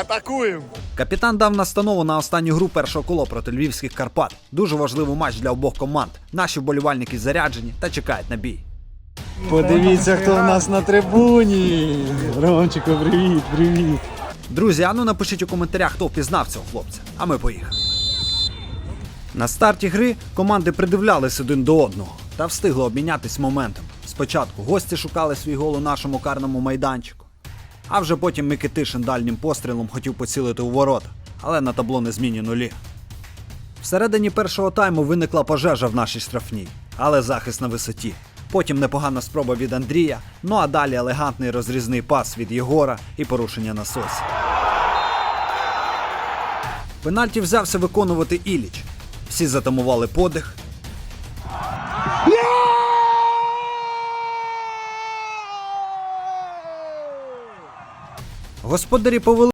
Атакуємо! Капітан дав настанову на останню гру першого кола проти львівських Карпат. Дуже важливий матч для обох команд. Наші вболівальники заряджені та чекають на бій. Подивіться, хто в нас на трибуні. Ромчику, привіт, привіт. Друзі, а ну напишіть у коментарях, хто впізнав цього хлопця. А ми поїхали. На старті гри команди придивлялись один до одного та встигли обмінятись моментом. Спочатку гості шукали свій гол у нашому карному майданчику, а вже потім Микитишин дальнім пострілом хотів поцілити у ворота, але на табло не зміні нулі. Всередині першого тайму виникла пожежа в нашій штрафній, але захист на висоті. Потім непогана спроба від Андрія, ну а далі елегантний розрізний пас від Єгора і порушення насосів. Пенальті взявся виконувати Іліч. Всі затамували подих. Господарі повели.